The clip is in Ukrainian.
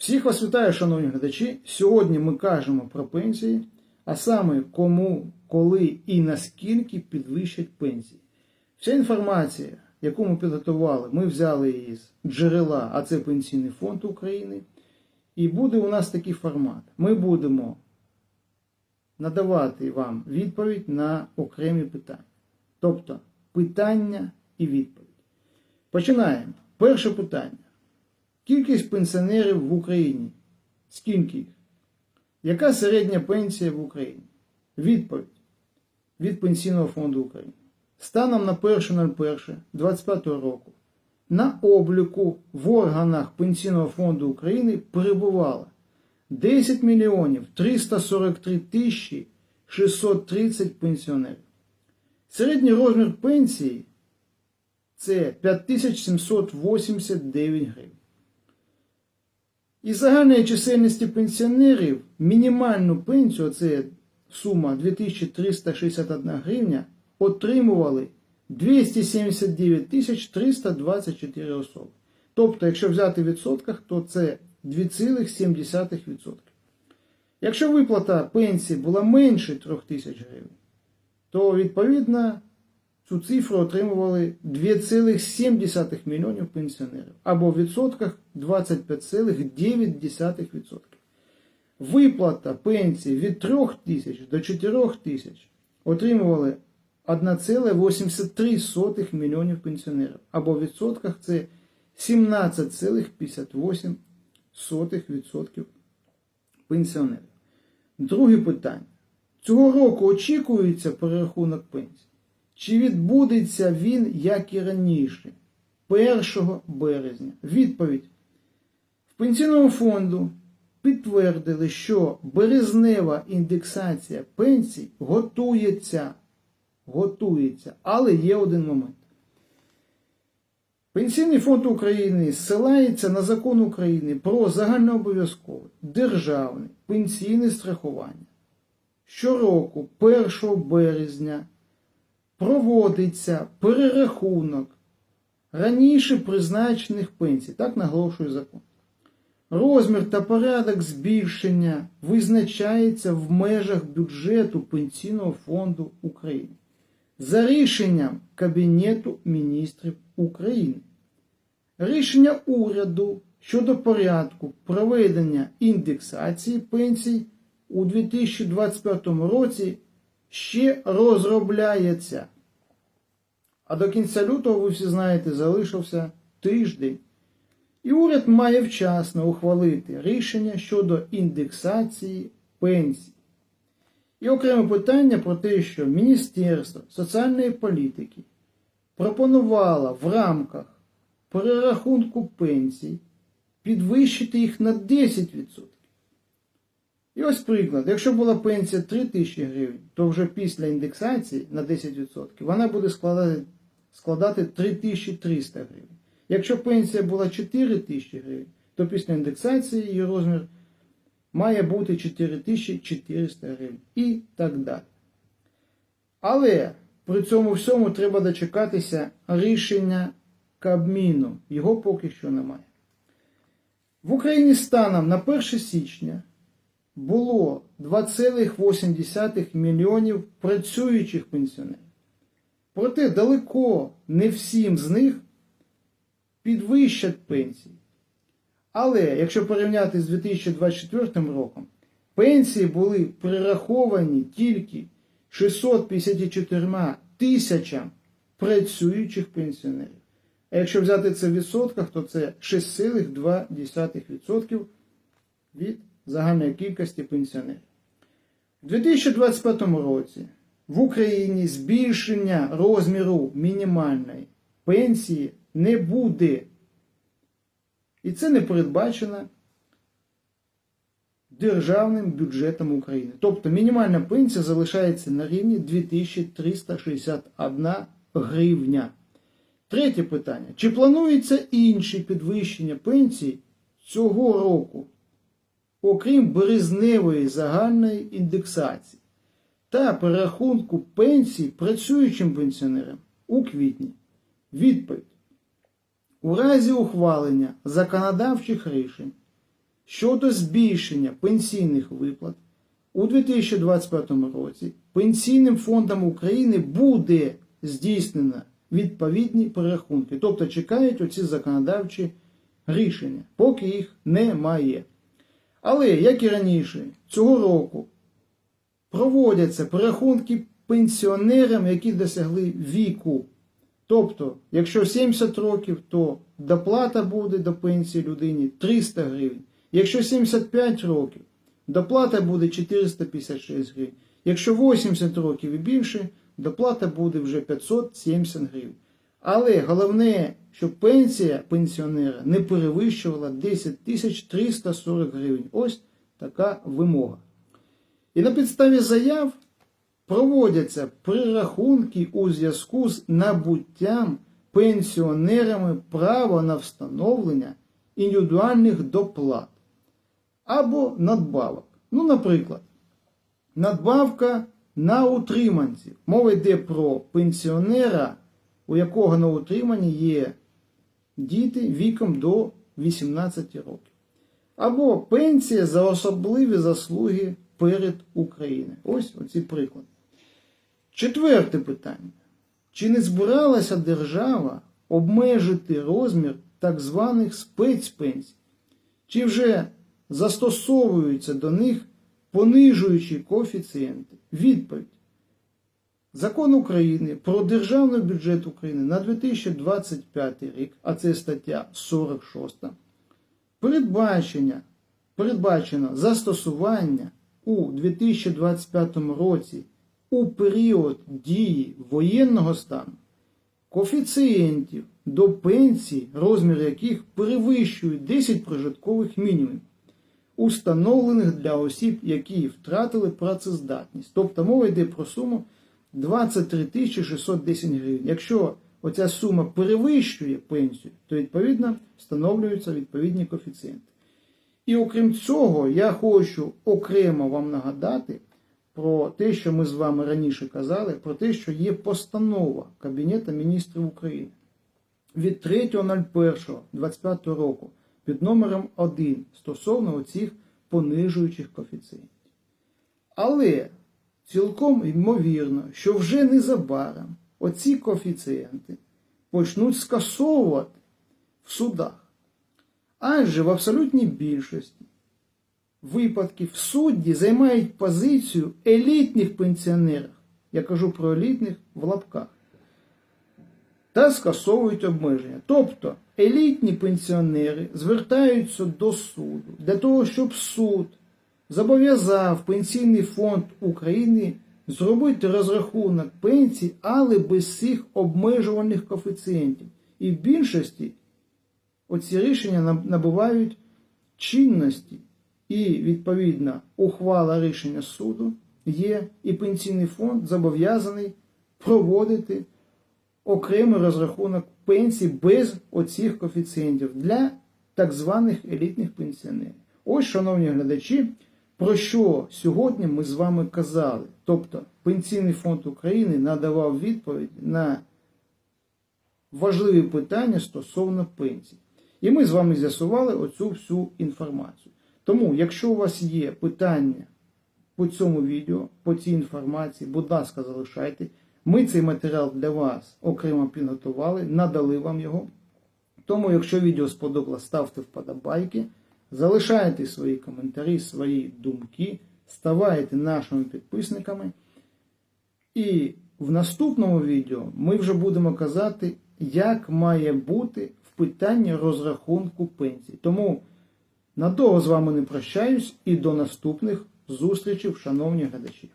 Всіх вас вітаю, шановні глядачі. Сьогодні ми кажемо про пенсії, а саме кому, коли і наскільки підвищать пенсії. Вся інформація, яку ми підготували, ми взяли її з джерела, а це Пенсійний фонд України. І буде у нас такий формат. Ми будемо надавати вам відповідь на окремі питання. Тобто питання і відповідь. Починаємо. Перше питання. Кількість пенсіонерів в Україні. Скільки їх? Яка середня пенсія в Україні? Відповідь від Пенсійного фонду України. Станом на 1.01.25 року на обліку в органах Пенсійного фонду України перебувало 10 мільйонів 343 тисячі 630 пенсіонерів. Середній розмір пенсії це 5789 гривень. Із загальної чисельності пенсіонерів мінімальну пенсію, це сума 2361 гривня, отримували 279 тисяч 324 особи. Тобто, якщо взяти в відсотках, то це 2,7%. Якщо виплата пенсії була менше 3 тисяч гривень, то відповідно цю цифру отримували 2,7 мільйонів пенсіонерів, або в відсотках 25,9%. Виплата пенсії від 3 тисяч до 4 тисяч отримували 1,83 мільйонів пенсіонерів, або в відсотках це 17,58% пенсіонерів. Друге питання. Цього року очікується перерахунок пенсій. Чи відбудеться він, як і раніше, 1 березня? Відповідь. В пенсійному фонду підтвердили, що березнева індексація пенсій готується. Готується, але є один момент. Пенсійний фонд України ссилається на закон України про загальнообов'язкове державне пенсійне страхування. Щороку, 1 березня, проводиться перерахунок раніше призначених пенсій, так наголошує закон. Розмір та порядок збільшення визначається в межах бюджету Пенсійного фонду України за рішенням Кабінету міністрів України. Рішення уряду щодо порядку проведення індексації пенсій у 2025 році ще розробляється. А до кінця лютого, ви всі знаєте, залишився тиждень. І уряд має вчасно ухвалити рішення щодо індексації пенсій. І окреме питання про те, що Міністерство соціальної політики пропонувало в рамках перерахунку пенсій підвищити їх на 10%. І ось приклад, якщо була пенсія 3 тисячі гривень, то вже після індексації на 10% вона буде складати, складати 3300 гривень. Якщо пенсія була 4 тисячі гривень, то після індексації її розмір має бути 4400 гривень і так далі. Але при цьому всьому треба дочекатися рішення Кабміну. Його поки що немає. В Україні станом на 1 січня було 2,8 мільйонів працюючих пенсіонерів. Проте далеко не всім з них підвищать пенсії. Але якщо порівняти з 2024 роком, пенсії були прираховані тільки 654 тисячам працюючих пенсіонерів. А якщо взяти це в відсотках, то це 6,2% від загальної кількості пенсіонерів. У 2025 році в Україні збільшення розміру мінімальної пенсії не буде. І це не передбачено державним бюджетом України. Тобто мінімальна пенсія залишається на рівні 2361 гривня. Третє питання. Чи планується інші підвищення пенсій цього року, окрім березневої загальної індексації та перерахунку пенсій працюючим пенсіонерам у квітні? Відповідь. У разі ухвалення законодавчих рішень щодо збільшення пенсійних виплат у 2025 році Пенсійним фондом України буде здійснено відповідні перерахунки. Тобто чекають оці законодавчі рішення, поки їх немає. Але, як і раніше, цього року проводяться перерахунки пенсіонерам, які досягли віку. Тобто, якщо 70 років, то доплата буде до пенсії людині 300 гривень. Якщо 75 років, доплата буде 456 гривень. Якщо 80 років і більше, доплата буде вже 570 гривень. Але головне, щоб пенсія пенсіонера не перевищувала 10 тисяч 340 гривень. Ось така вимога. І на підставі заяв проводяться перерахунки у зв'язку з набуттям пенсіонерами права на встановлення індивідуальних доплат або надбавок. Ну, наприклад, надбавка на утриманців. Мова йде про пенсіонера, у якого на утриманні є діти віком до 18 років. Або пенсія за особливі заслуги перед Україною. Ось оці приклади. Четверте питання. Чи не збиралася держава обмежити розмір так званих спецпенсій? Чи вже застосовуються до них понижуючі коефіцієнти? Відповідь. Закон України про державний бюджет України на 2025 рік, а це стаття 46, передбачення, передбачено застосування у 2025 році у період дії воєнного стану коефіцієнтів до пенсій, розмір яких перевищує 10 прожиткових мінімумів, установлених для осіб, які втратили працездатність. Тобто мова йде про суму 23 610 гривень. Якщо оця сума перевищує пенсію, то відповідно встановлюються відповідні коефіцієнти. І окрім цього, я хочу окремо вам нагадати про те, що ми з вами раніше казали, про те, що є постанова Кабінету міністрів України від 3.01.25 року під номером 1 стосовно оцих понижуючих коефіцієнтів. Але цілком ймовірно, що вже незабаром оці коефіцієнти почнуть скасовувати в судах. Адже в абсолютній більшості випадків судді займають позицію елітних пенсіонерів. Я кажу про елітних в лапках. Та скасовують обмеження. Тобто елітні пенсіонери звертаються до суду для того, щоб суд зобов'язав Пенсійний фонд України зробити розрахунок пенсій, але без цих обмежувальних коефіцієнтів. І в більшості оці рішення набувають чинності. І, відповідно, ухвала рішення суду є, і пенсійний фонд зобов'язаний проводити окремий розрахунок пенсій без оцих коефіцієнтів для так званих елітних пенсіонерів. Ось, шановні глядачі, про що сьогодні ми з вами казали. Тобто, Пенсійний фонд України надавав відповідь на важливі питання стосовно пенсій. І ми з вами з'ясували оцю всю інформацію. Тому, якщо у вас є питання по цьому відео, по цій інформації, будь ласка, залишайте. Ми цей матеріал для вас окремо підготували, надали вам його. Тому, якщо відео сподобалось, ставте вподобайки, залишайте свої коментарі, свої думки, ставайте нашими підписниками. І в наступному відео ми вже будемо казати, як має бути в питанні розрахунку пенсій. Тому надовго з вами не прощаюсь і до наступних зустрічей, шановні глядачі.